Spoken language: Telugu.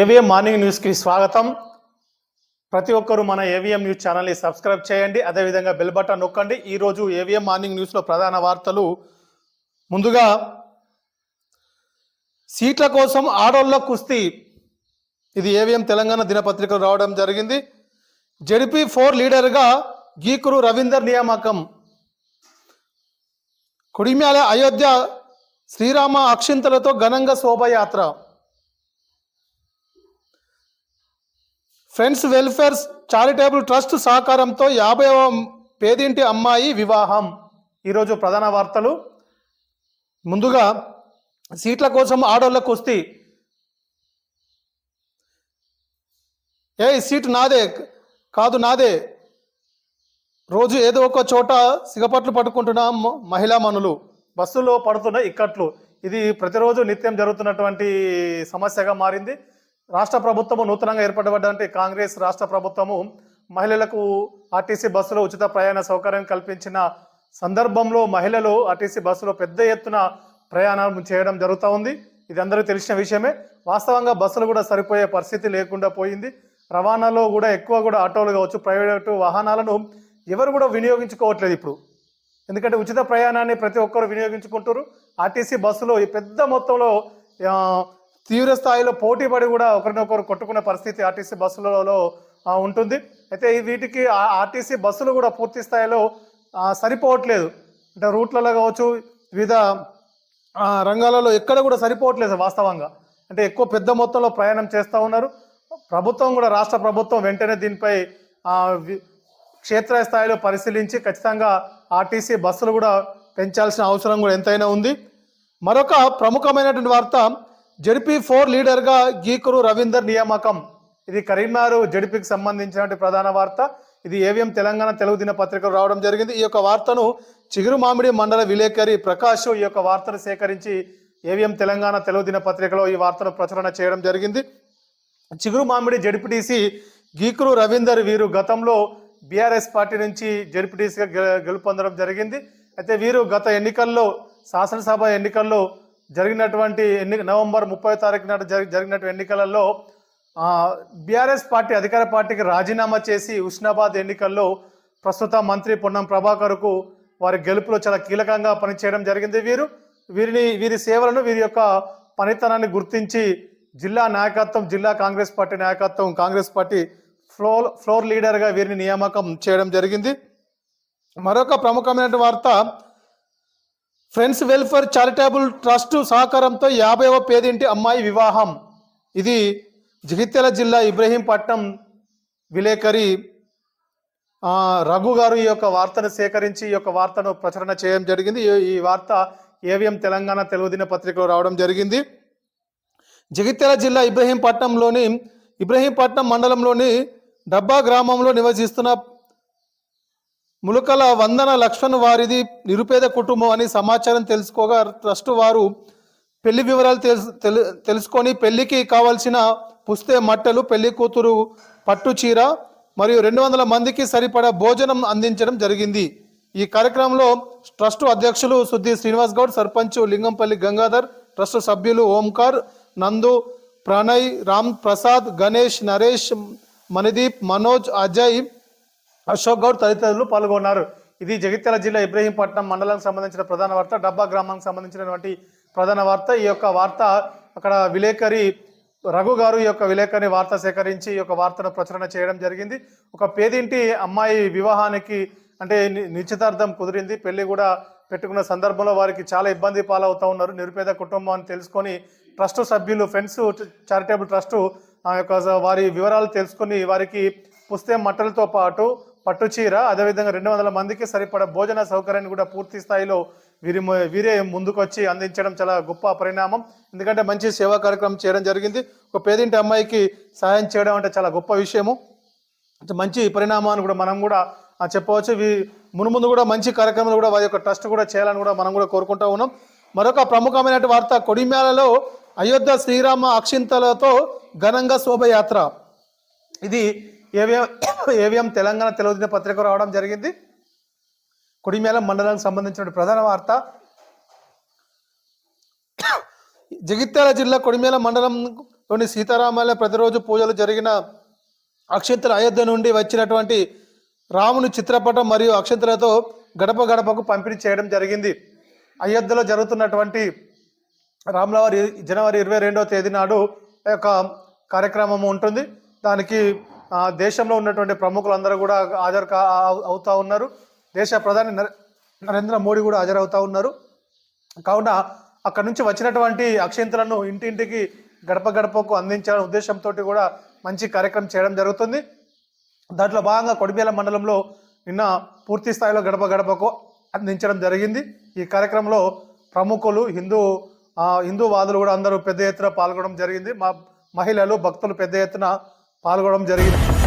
ఏవిఎం మార్నింగ్ న్యూస్కి స్వాగతం. ప్రతి ఒక్కరూ మన ఏవిఎం న్యూస్ ఛానల్ని సబ్స్క్రైబ్ చేయండి. అదేవిధంగా బెల్ బటన్ నొక్కండి. ఈరోజు ఏవిఎం మార్నింగ్ న్యూస్లో ప్రధాన వార్తలు. ముందుగా సీట్ల కోసం ఆడోళ్ళ కుస్తీ. ఇది ఏవిఎం తెలంగాణ దినపత్రికలు రావడం జరిగింది. జడిపి ఫోర్ లీడర్గా గీకురు రవీందర్ నియామకం. కొడిమ్యాల అయోధ్య శ్రీరామ అక్షింతలతో ఘనంగా శోభయాత్ర. ఫ్రెండ్స్ వెల్ఫేర్ చారిటబుల్ ట్రస్ట్ సహకారంతో యాభైవ పేదింటి అమ్మాయి వివాహం. ఈరోజు ప్రధాన వార్తలు. ముందుగా సీట్ల కోసం ఆడోళ్ళ కుస్తీ. ఏ సీటు నాదే. కాదు నాదే. రోజు ఏదో ఒక చోట సిగపట్లు పట్టుకుంటున్న మహిళా మనులు. బస్సులో పడుతున్న ఇక్కట్లు. ఇది ప్రతిరోజు నిత్యం జరుగుతున్నటువంటి సమస్యగా మారింది. రాష్ట్ర ప్రభుత్వము నూతనంగా ఏర్పడబడ్డంటే కాంగ్రెస్ రాష్ట్ర ప్రభుత్వము మహిళలకు ఆర్టీసీ బస్సులో ఉచిత ప్రయాణ సౌకర్యం కల్పించిన సందర్భంలో మహిళలు ఆర్టీసీ బస్సులో పెద్ద ఎత్తున ప్రయాణం చేయడం జరుగుతూ ఉంది. ఇది అందరూ తెలిసిన విషయమే. వాస్తవంగా బస్సులు కూడా సరిపోయే పరిస్థితి లేకుండా పోయింది. రవాణాలో కూడా ఎక్కువ కూడా ఆటోలు కావచ్చు ప్రైవేటు వాహనాలను ఎవరు కూడా వినియోగించుకోవట్లేదు ఇప్పుడు. ఎందుకంటే ఉచిత ప్రయాణాన్ని ప్రతి ఒక్కరు వినియోగించుకుంటారు ఆర్టీసీ బస్సులో ఈ పెద్ద మొత్తంలో తీవ్ర స్థాయిలో పోటీ పడి కూడా ఒకరినొకరు కొట్టుకునే పరిస్థితి ఆర్టీసీ బస్సులలో ఉంటుంది. అయితే వీటికి ఆ ఆర్టీసీ బస్సులు కూడా పూర్తి స్థాయిలో సరిపోవట్లేదు. అంటే రూట్లలో కావచ్చు వివిధ రంగాలలో ఎక్కడ కూడా సరిపోవట్లేదు వాస్తవంగా. అంటే ఎక్కువ పెద్ద మొత్తంలో ప్రయాణం చేస్తూ ఉన్నారు. ప్రభుత్వం కూడా రాష్ట్ర ప్రభుత్వం వెంటనే దీనిపై క్షేత్రస్థాయిలో పరిశీలించి ఖచ్చితంగా ఆర్టీసీ బస్సులు కూడా పెంచాల్సిన అవసరం కూడా ఎంతైనా ఉంది. మరొక ప్రముఖమైనటువంటి వార్త జడిపి ఫోర్ లీడర్గా గీకురు రవీందర్ నియామకం. ఇది కరీంనగర్ జడిపికి సంబంధించినటువంటి ప్రధాన వార్త. ఇది ఏవిఎం తెలంగాణ తెలుగు దిన పత్రికలు రావడం జరిగింది. ఈ యొక్క వార్తను చిగురు మామిడి మండల విలేకరి ప్రకాష్ ఈ యొక్క వార్తను సేకరించి ఏవిఎం తెలంగాణ తెలుగు దిన పత్రికలో ఈ వార్తను ప్రచురణ చేయడం జరిగింది. చిగురు మామిడి జడిపిటీసీ గీకురు రవీందర్ వీరు గతంలో బీఆర్ఎస్ పార్టీ నుంచి జడిపిటీసీగా గెలుపొందడం జరిగింది. అయితే వీరు గత ఎన్నికల్లో శాసనసభ ఎన్నికల్లో జరిగినటువంటి ఎన్ని నవంబర్ ముప్పై తారీఖు నాడు జరి- జరిగినటువంటి ఎన్నికలలో బీఆర్ఎస్ పార్టీ అధికార పార్టీకి రాజీనామా చేసి ఉస్నాబాద్ ఎన్నికల్లో ప్రస్తుత మంత్రి పొన్నం ప్రభాకర్కు వారి గెలుపులో చాలా కీలకంగా పనిచేయడం జరిగింది. వీరు వీరిని వీరి సేవలను వీరి యొక్క పనితనాన్ని గుర్తించి జిల్లా నాయకత్వం జిల్లా కాంగ్రెస్ పార్టీ నాయకత్వం కాంగ్రెస్ పార్టీ ఫ్లోర్ ఫ్లోర్ లీడర్గా వీరిని నియామకం చేయడం జరిగింది. మరొక ప్రముఖమైన వార్త ఫ్రెండ్స్ వెల్ఫేర్ చారిటబుల్ ట్రస్ట్ సహకారంతో యాభైవ పేదింటి అమ్మాయి వివాహం. ఇది జగిత్యాల జిల్లా ఇబ్రహీంపట్నం విలేకరి రఘు గారు ఈ యొక్క వార్తను సేకరించి ఈ యొక్క వార్తను ప్రచురణ చేయడం జరిగింది. ఈ- ఈ వార్త ఏవిఎం తెలంగాణ తెలుగు దిన పత్రికలో రావడం జరిగింది. జగిత్యాల జిల్లా ఇబ్రహీంపట్నంలోని ఇబ్రహీంపట్నం మండలంలోని డబ్బా గ్రామంలో నివసిస్తున్న ములకల వందన లక్ష్మణ్ వారిది నిరుపేద కుటుంబం అని సమాచారం తెలుసుకోగా ట్రస్ట్ వారు పెళ్ళి వివరాలు తెలుసు తెలు- తెలుసుకొని పెళ్ళికి కావాల్సిన పుస్తే మట్టలు పెళ్ళి కూతురు పట్టు చీర మరియు రెండు వందల మందికి సరిపడా భోజనం అందించడం జరిగింది. ఈ కార్యక్రమంలో ట్రస్ట్ అధ్యక్షులు సుద్ది శ్రీనివాస్ గౌడ్ సర్పంచ్ లింగంపల్లి గంగాధర్ ట్రస్ట్ సభ్యులు ఓంకార్ నందు ప్రణయ్ రామ్ ప్రసాద్ గణేష్ నరేష్ మణిదీప్ మనోజ్ అజయ్ అశోక్ గౌడ్ తదితరులు పాల్గొన్నారు. ఇది జగిత్యాల జిల్లా ఇబ్రహీంపట్నం మండలానికి సంబంధించిన ప్రధాన వార్త డబ్బా గ్రామానికి సంబంధించినటువంటి ప్రధాన వార్త. ఈ యొక్క వార్త అక్కడ విలేకరి రఘు గారు ఈ యొక్క విలేకరిని వార్త సేకరించి ఈ యొక్క వార్తను ప్రచురణ చేయడం జరిగింది. ఒక పేదింటి అమ్మాయి వివాహానికి అంటే నిశ్చితార్థం కుదిరింది. పెళ్ళి కూడా పెట్టుకున్న సందర్భంలో వారికి చాలా ఇబ్బంది పాలవుతూ ఉన్నారు. నిరుపేద కుటుంబం అని తెలుసుకొని ట్రస్ట్ సభ్యులు ఫ్రెండ్స్ చారిటబుల్ ట్రస్ట్ ఆ యొక్క వారి వివరాలు తెలుసుకొని వారికి పుస్తే మట్టలతో పాటు పట్టు చీర అదేవిధంగా రెండు వందల మందికి సరిపడ భోజన సౌకర్యాన్ని కూడా పూర్తి స్థాయిలో వీరి వీరే ముందుకొచ్చి అందించడం చాలా గొప్ప పరిణామం. ఎందుకంటే మంచి సేవా కార్యక్రమం చేయడం జరిగింది. ఒక పేదింటి అమ్మాయికి సహాయం చేయడం అంటే చాలా గొప్ప విషయము. మంచి పరిణామాన్ని కూడా మనం కూడా చెప్పవచ్చు. వీ- మునుముందు కూడా మంచి కార్యక్రమాలు కూడా వారి యొక్క ట్రస్ట్ కూడా చేయాలని కూడా మనం కూడా కోరుకుంటా ఉన్నాం. మరొక ప్రముఖమైన వార్త కొడిమ్యాలలో అయోధ్య శ్రీరామ అక్షింతలతో ఘనంగా శోభయాత్ర ఇది ఏవిఎం ఏవిఎం తెలంగాణ తెలుగుదిన పత్రిక రావడం జరిగింది. కొడిమేల మండలానికి సంబంధించిన ప్రధాన వార్త. జగిత్యాల జిల్లా కొడిమేల మండలంలోని సీతారామాలయ ప్రతిరోజు పూజలు జరిగిన అక్షంతల అయోధ్య నుండి వచ్చినటువంటి రాముని చిత్రపటం మరియు అక్షంతలతో గడప గడపకు పంపిణీ చేయడం జరిగింది. అయోధ్యలో జరుగుతున్నటువంటి రామ్లవారి జనవరి ఇరవై రెండవ తేదీ నాడు యొక్క కార్యక్రమం ఉంటుంది. దానికి దేశంలో ఉన్నటువంటి ప్రముఖులందరూ కూడా హాజరు కా అవుతూ ఉన్నారు. దేశ ప్రధాని నరే- నరేంద్ర మోడీ కూడా హాజరవుతూ ఉన్నారు. కావున అక్కడ నుంచి వచ్చినటువంటి అక్షంతలను ఇంటింటికి గడప గడపకు అందించాలనే ఉద్దేశంతో కూడా మంచి కార్యక్రమం చేయడం జరుగుతుంది. దాంట్లో భాగంగా కొడిబేల మండలంలో నిన్న పూర్తి స్థాయిలో గడప గడపకు అందించడం జరిగింది. ఈ కార్యక్రమంలో ప్రముఖులు హిందూ హిందూవాదులు హిందూ వాదులు కూడా అందరూ పెద్ద ఎత్తున పాల్గొనడం జరిగింది. మా మహిళలు భక్తులు పెద్ద ఎత్తున పాల్గొనడం జరిగింది.